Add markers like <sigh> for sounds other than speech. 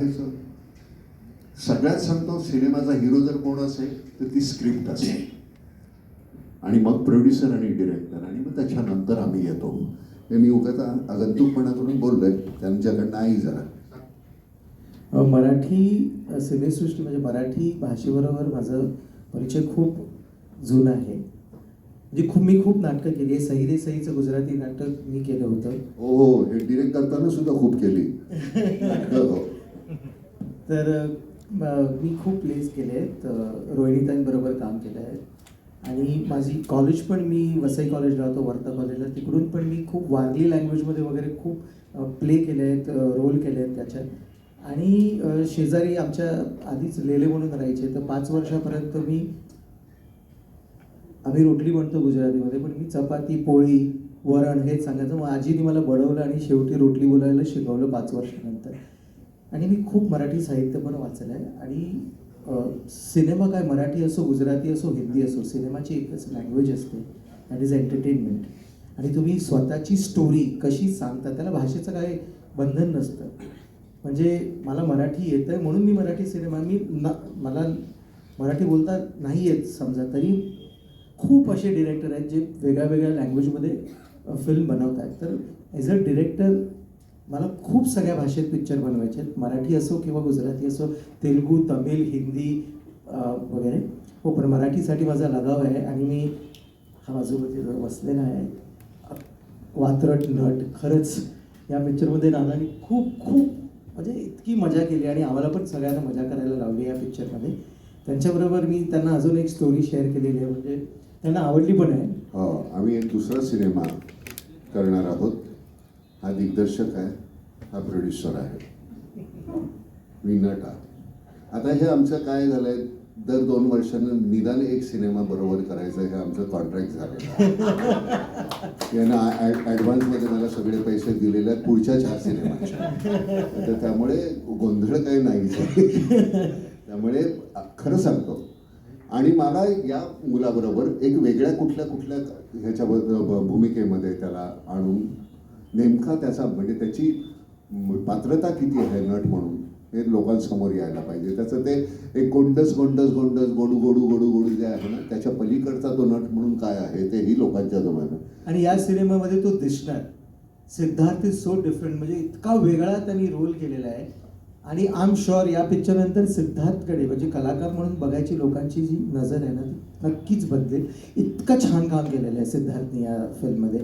राहायचं सगळ्यात सांगतो सिनेमाचा हिरो जर कोण असेल तर ती स्क्रिप्ट असेल. आणि मग प्रोड्युसर आणि डिरेक्टर आणि मग त्याच्यानंतर आम्ही येतो. हे मी उगाच आगंतुकपणा करून बोललोय. त्यांच्याकडनं आई जरा. मराठी सिनेसृष्टी म्हणजे मराठी भाषेबरोबर माझं परिचय खूप जुना आहे. म्हणजे खूप मी खूप नाटकं केली. आहे सही रे सहीचं गुजराती नाटक मी केलं होतं. हो हो. हे डिरेक्ट करताना सुद्धा खूप केली. <laughs> तर मी खूप प्लेस केले आहेत. रोहिणीतांबरोबर रोहिणीताईंबरोबर काम केलं आहे. आणि माझी कॉलेज पण मी वसई कॉलेजला होतो वर्धा कॉलेजला तिकडून पण मी खूप वारली लँग्वेजमध्ये वगैरे खूप प्ले केले आहेत रोल केले आहेत त्याच्यात. आणि शेजारी आमच्या आधीच लेले म्हणून राहायचे. तर पाच वर्षापर्यंत मी आम्ही रोटली म्हणतो गुजरातीमध्ये पण मी चपाती पोळी वरण हेच सांगायचं. मग आजीने मला बडवलं आणि शेवटी रोटली बोलायला शिकवलं पाच वर्षानंतर. आणि मी खूप मराठी साहित्य पण वाचलं आहे आणि सिनेमा काय मराठी असो गुजराती असो हिंदी असो सिनेमाची एकच लँग्वेज असते दॅट इज एंटरटेनमेंट आणि तुम्ही स्वतःची स्टोरी कशी सांगता त्याला भाषेचं काय बंधन नसतं. म्हणजे मला मराठी येतं आहे म्हणून मी मराठी सिनेमा मी ना मला मराठी बोलता नाही येत समजा तरी खूप असे डिरेक्टर आहेत जे वेगळ्या वेगळ्या लँग्वेजमध्ये फिल्म बनवत आहेत तर ॲज अ डिरेक्टर मला खूप सगळ्या भाषेत पिक्चर बनवायचे आहेत. मराठी असो किंवा गुजराती असो तेलुगू तमिळ हिंदी वगैरे. हो पण मराठीसाठी माझा लगाव आहे आणि मी हा बाजूमध्ये जर बसलेला आहे. वात्रट नट खरंच या पिक्चरमध्ये नानाने खूप खूप म्हणजे इतकी मजा केली आणि आम्हाला पण सगळ्यांना मजा करायला लावली या पिक्चरमध्ये त्यांच्याबरोबर मी त्यांना अजून एक स्टोरी शेअर केलेली आहे. म्हणजे त्यांना आवडली पण आहे. हो, आम्ही एक दुसरा सिनेमा करणार आहोत. हा दिग्दर्शक आहे हा प्रोड्युसर आहे. मी नट आहे आता हे आमचं काय झालंय दर दोन वर्षांना निदान एक सिनेमा बरोबर करायचा हे आमचं कॉन्ट्रॅक्ट झालेलं आहे. ॲडव्हान्समध्ये मला सगळे पैसे दिलेले आहेत पुढच्या चार सिनेमाचे. तर त्यामुळे गोंधळ काही नाही त्यामुळे खरं सांगतो. आणि मला या मुलाबरोबर एक वेगळ्या कुठल्या कुठल्या ह्याच्याबद्दल भूमिकेमध्ये त्याला आणून नेमका त्याचा म्हणजे त्याची पात्रता किती आहे नट म्हणून हे लोकांसमोर यायला पाहिजे. त्याचं ते एक गोंडस गोंडस गोंडस गोडू गोडू गोडू गोडू जे आहे ना त्याच्या पलीकडचा तो नट म्हणून काय आहे तेही लोकांच्या जमानं आणि या सिनेमामध्ये तो दिसणार. सिद्धार्थ इज सो डिफरंट म्हणजे इतका वेगळा त्यांनी रोल केलेला आहे. आणि आय एम शुअर या पिक्चरनंतर सिद्धार्थकडे म्हणजे कलाकार म्हणून बघायची लोकांची जी नजर आहे ना ती नक्कीच बदलेल. इतकं छान काम केलेलं आहे सिद्धार्थने या फिल्ममध्ये